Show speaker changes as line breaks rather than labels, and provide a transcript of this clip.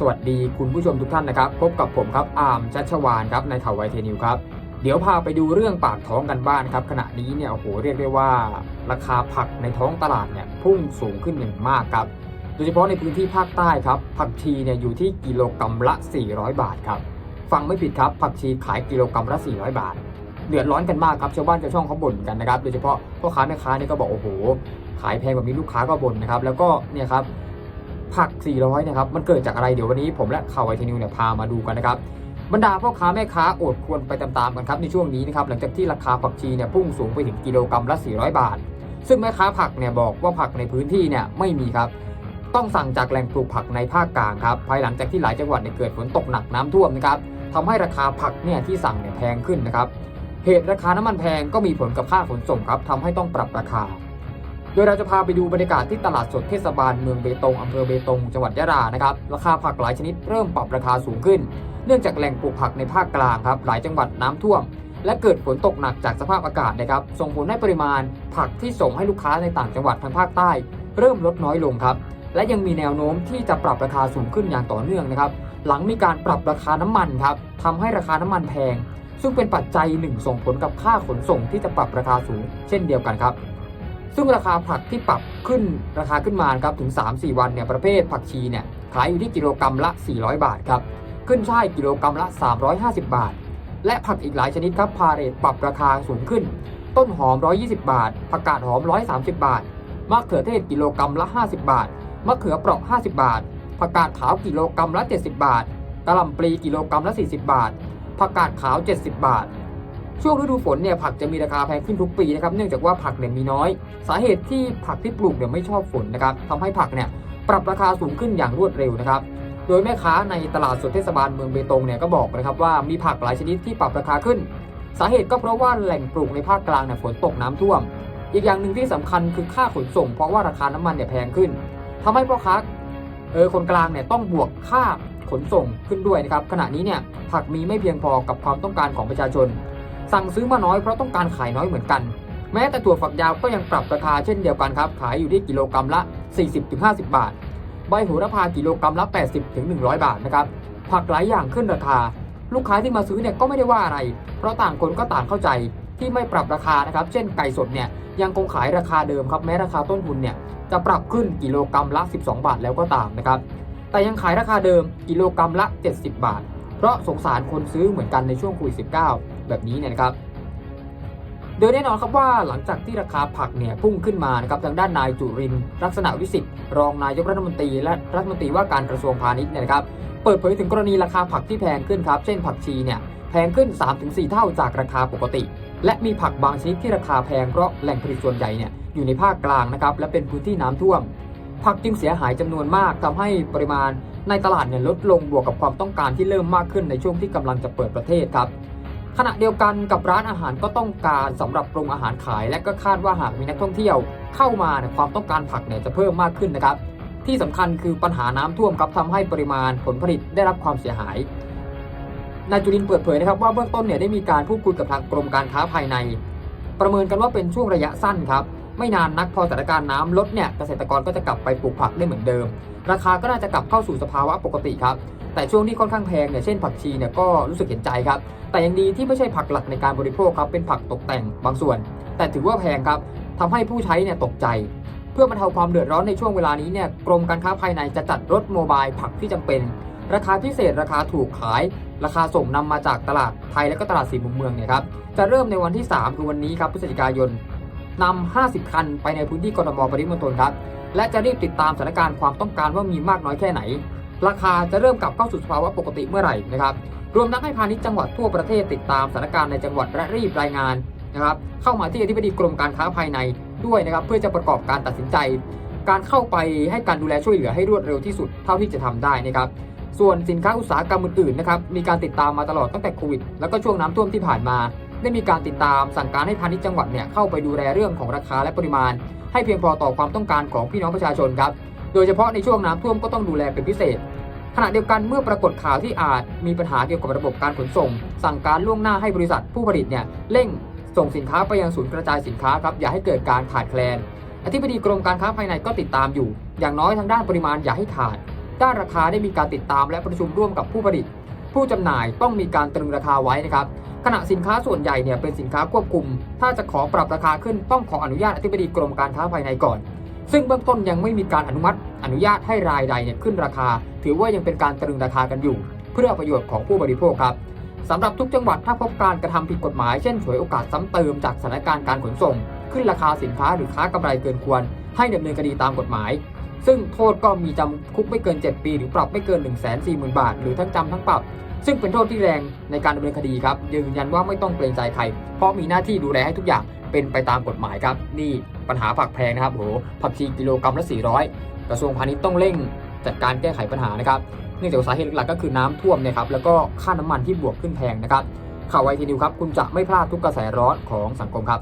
สวัสดีคุณผู้ชมทุกท่านนะครับ พบกับผมครับอาร์มชัชวานครับในข่าวไวเทนิวครับเดี๋ยวพาไปดูเรื่องปากท้องกันบ้านครับ ขณะนี้เนี่ยโอ้โหเรียกได้ว่า ราคาผักในท้องตลาดเนี่ยพุ่งสูงขึ้นอย่างมากครับ โดยเฉพาะในพื้นที่ภาคใต้ครับ ผักชีเนี่ยอยู่ที่กิโลกรัมละ 400 บาทครับฟังไม่ผิดครับผักชีขายกิโลกรัมละ 400 บาทเดือดร้อนกันมากครับชาวบ้านชาวช่องเขาบ่นกันนะครับโดยเฉพาะพ่อค้าแม่ค้านี่ก็บอกโอ้โห ขายแพงแบบนี้ลูกค้าก็บ่นนะครับแล้วก็เนี่ยครับ ผัก 400 นะครับ มันเกิดจากอะไรเดี๋ยววันนี้ผมและข่าวไวทีนิวเนี่ยพามาดูกันนะครับบรรดาพ่อค้าแม่ค้าอดควรไปตามๆกันครับในช่วงนี้นะครับหลังจากที่ราคาผักชีเนี่ยพุ่งสูงไปถึงกิโลกรัมละ 400 บาท ซึ่งแม่ค้าผักเนี่ยบอกว่าผักในพื้นที่เนี่ยไม่มีครับ ต้องสั่งจากแหล่งปลูกผักในภาคกลางครับภายหลังจากที่หลายจังหวัดเนี่ยเกิดฝนตกหนักน้ำท่วมนะครับทำให้ราคาผักเนี่ยที่สั่งเนี่ยแพงขึ้นนะครับเหตุราคาน้ำมันแพงก็มีผลกับค่าขนส่งครับทำให้ต้องปรับราคา โดยเราจะพาไปดูบรรยากาศที่ตลาดสดเทศบาลเมืองเบตงอำเภอเบตงจังหวัดยะลานะครับราคาผักหลายชนิดเริ่มปรับราคาสูงขึ้น เนื่องจากแหล่งปลูกผักในภาคกลางครับหลายจังหวัดน้ำท่วม และเกิดฝนตกหนักจากสภาพอากาศนะครับส่งผลให้ปริมาณ ผักที่ส่งให้ลูกค้าในต่างจังหวัดทางภาคใต้ เริ่มลดน้อยลงครับและยังมีแนวโน้มที่จะปรับราคาสูงขึ้นอย่างต่อเนื่องนะครับหลังมีการปรับราคาน้ำมันครับทำให้ราคาน้ำมันแพง ซึ่งเป็นปัจจัยหนึ่งส่งผลกับค่าขนส่งที่จะปรับราคาสูง เช่นเดียวกันครับ ซึ่งราคาผักที่ปรับขึ้นราคาขึ้นมาครับถึง 3-4 วันเนี่ยประเภทผักชีเนี่ยขายอยู่ที่กิโลกรัมละ 400 บาทครับขึ้นช่ายกิโลกรัมละ 350 บาท และผักอีกหลายชนิดครับพาเรตปรับราคาสูงขึ้น ต้นหอม 120 บาทผักกาดหอม 130 บาทมะเขือเทศกิโลกรัมละ 50 บาทมะเขือเปราะ 50 บาทผักกาดขาวกิโลกรัมละ 70 บาทกะหล่ำปลีกิโลกรัมละ 40 บาทผักกาดขาว 70 บาท ช่วงฤดูฝนเนี่ยผักจะมีราคาแพงขึ้นทุกปีนะครับเนื่องจากว่าผักเนี่ยมีน้อย สาเหตุที่ผักที่ปลูกเนี่ยไม่ชอบฝนนะครับทำให้ผักเนี่ยปรับราคาสูงขึ้นอย่างรวดเร็วนะครับโดยแม่ค้าในตลาดสดเทศบาลเมืองเบตงเนี่ยก็บอกนะครับว่ามีผักหลายชนิดที่ปรับราคาขึ้น สาเหตุก็เพราะว่าแหล่งปลูกในภาคกลางเนี่ยฝนตกน้ำท่วม อีกอย่างหนึ่งที่สำคัญคือค่าขนส่ง เพราะว่าราคาน้ำมันเนี่ยแพงขึ้นทำให้พ่อค้าเออคนกลางเนี่ยต้องบวกค่าขนส่งขึ้นด้วยนะครับขณะนี้เนี่ยผักมีไม่เพียงพอกับความต้องการของประชาชน สั่งซื้อมาน้อยเพราะต้องการขายน้อยเหมือนกัน แม้แต่ตัวฝักยาวก็ยังปรับราคาเช่นเดียวกันครับ ขายอยู่ที่กิโลกรัมละ 40-50 บาท ใบโหระพากิโลกรัมละ 80-100 บาทนะครับผักหลายอย่างขึ้นราคา ลูกค้าที่มาซื้อเนี่ยก็ไม่ได้ว่าอะไร เพราะต่างคนก็ต่างเข้าใจที่ไม่ปรับราคานะครับ เช่นไก่สดเนี่ยยังคงขายราคาเดิมครับแม้ราคาต้นทุนเนี่ยจะปรับขึ้นกิโลกรัมละ 12 บาทแล้วก็ตามนะครับ แต่ยังขายราคาเดิมกิโลกรัมละ 70 บาท เพราะสงสารคนซื้อเหมือนกันในช่วงโควิด -19 แบบนี้เนี่ยนะครับโดยแน่นอนครับว่าหลังจากที่ราคาผักเนี่ยพุ่งขึ้นมานะครับทางด้านนายจุรินลักษณะวิสิทธิ์รองนายกรัฐมนตรีและรัฐมนตรีว่าการกระทรวงพาณิชย์เนี่ยนะครับเปิดเผยถึงกรณีราคาผักที่แพงขึ้นครับ เช่นผักชีเนี่ยแพงขึ้น 3-4 เท่าจากราคาปกติ และมีผักบางชนิดที่ราคาแพงเพราะแหล่งผลิตส่วนใหญ่เนี่ยอยู่ในภาคกลางนะครับและเป็นพื้นที่น้ำท่วม ผักจึงเสียหายจำนวนมากทำให้ปริมาณในตลาดเนี่ยลดลงบวกกับความต้องการที่เริ่มมากขึ้นในช่วงที่กำลังจะเปิดประเทศครับ ขณะเดียวกันกับร้านอาหารก็ต้องการสำหรับปรุงอาหารขาย และก็คาดว่าหากมีนักท่องเที่ยวเข้ามาเนี่ยความต้องการผักเนี่ยจะเพิ่มมากขึ้นนะครับ ที่สำคัญคือปัญหาน้ำท่วมครับทำให้ปริมาณผลผลิตได้รับความเสียหายนายจุลินเปิดเผยนะครับว่าเบื้องต้นเนี่ยได้มีการพูดคุยกับทางกรมการค้าภายใน ประเมินกันว่าเป็นช่วงระยะสั้นครับ ไม่นานนักพอสถานการณ์น้ำลดเนี่ยเกษตรกรก็จะกลับไปปลูกผักได้เหมือนเดิม ราคาก็น่าจะกลับเข้าสู่สภาวะปกติครับแต่ช่วงที่ค่อนข้างแพงเนี่ยเช่นผักชีเนี่ยก็รู้สึกเห็นใจครับแต่ยังดีที่ไม่ใช่ผักหลักในการบริโภคครับเป็นผักตกแต่งบางส่วน แต่ถือว่าแพงครับทำให้ผู้ใช้เนี่ยตกใจ เพื่อบรรเทาความเดือดร้อนในช่วงเวลานี้เนี่ยกรมการค้าภายในจะจัดรถโมบายผักที่จำเป็น ราคาพิเศษราคาถูกขาย ราคาส่งนำมาจากตลาดไทยและก็ตลาดสี่มุมเมืองเนี่ยครับจะเริ่มในวันที่ 3 คือวันนี้ครับพฤศจิกายน นำ50 คันไปในพื้นที่กรทมปริมณฑลครับ และจะรีบติดตามสถานการณ์ความต้องการว่ามีมากน้อยแค่ไหน ราคาจะเริ่มกลับเข้าสู่สภาวะปกติเมื่อไหร่นะครับ รวมทั้งให้พาณิชย์จังหวัดทั่วประเทศติดตามสถานการณ์ในจังหวัดและรีบรายงานนะครับเข้ามาที่อธิบดีกรมการค้าภายในด้วยนะครับ เพื่อจะประกอบการตัดสินใจ การเข้าไปให้การดูแลช่วยเหลือให้รวดเร็วที่สุดเท่าที่จะทำได้นะครับส่วนสินค้าอุตสาหกรรมอื่นๆนะครับมีการติดตามมาตลอดตั้งแต่โควิดแล้วก็ช่วงน้ำท่วมที่ผ่านมา ได้มีการติดตามสั่งการให้พาณิชย์จังหวัดเนี่ยเข้าไปดูแลเรื่องของราคาและปริมาณ ให้เพียงพอต่อความต้องการของพี่น้องประชาชนครับ โดยเฉพาะในช่วงน้ำท่วมก็ต้องดูแลเป็นพิเศษ ขณะเดียวกันเมื่อปรากฏข่าวที่อาจมีปัญหาเกี่ยวกับระบบการขนส่ง สั่งการล่วงหน้าให้บริษัทผู้ผลิตเนี่ยเร่งส่งสินค้าไปยังศูนย์กระจายสินค้าครับอย่าให้เกิดการขาดแคลน อธิบดีกรมการค้าภายในก็ติดตามอยู่ อย่างน้อยทางด้านปริมาณอย่าให้ขาด ด้านราคาได้มีการติดตามและประชุมร่วมกับผู้ผลิต ผู้จำหน่ายต้องมีการตรึงราคาไว้นะครับขณะสินค้าส่วนใหญ่เนี่ยเป็นสินค้าควบคุม ถ้าจะขอปรับราคาขึ้นต้องขออนุญาตอธิบดีกรมการค้าภายในก่อน ซึ่งเบื้องต้นยังไม่มีการอนุมัติ อนุญาตให้รายใดเนี่ยขึ้นราคา ถือว่ายังเป็นการตรึงราคากันอยู่ เพื่อประโยชน์ของผู้บริโภคครับสำหรับทุกจังหวัดถ้าพบการกระทำผิดกฎหมาย เช่นฉวยโอกาสซ้ำเติมจากสถานการณ์การขนส่ง ขึ้นราคาสินค้าหรือค้ากำไรเกินควร ให้ดำเนินคดีตามกฎหมาย ซึ่งโทษก็มีจำคุกไม่เกิน 7 ปี หรือปรับไม่เกิน 1 4 0 0 0 0 บาท หรือทั้งจำทั้งปรับ ซึ่งเป็นโทษที่แรงในการดำเนินคดีครับยืนยันว่าไม่ต้องเกรงใจใคร เพราะมีหน้าที่ดูแลให้ทุกอย่างเป็นไปตามกฎหมายครับ นี่ปัญหาผักแพงนะครับโหผักชีกิโลกรัมละ 400 กระทรวงพาณิชย์ต้องเร่งจัดการแก้ไขปัญหานะครับเนื่องจากสาเหตุหลักก็คือน้ำท่วมเนะครับแล้วก็ค่าน้ำมันที่บวกขึ้นแพงนะครับข่าวไวทีนิวครับคุณจะไม่พลาดทุกกระแสร้อนของสังคมครับ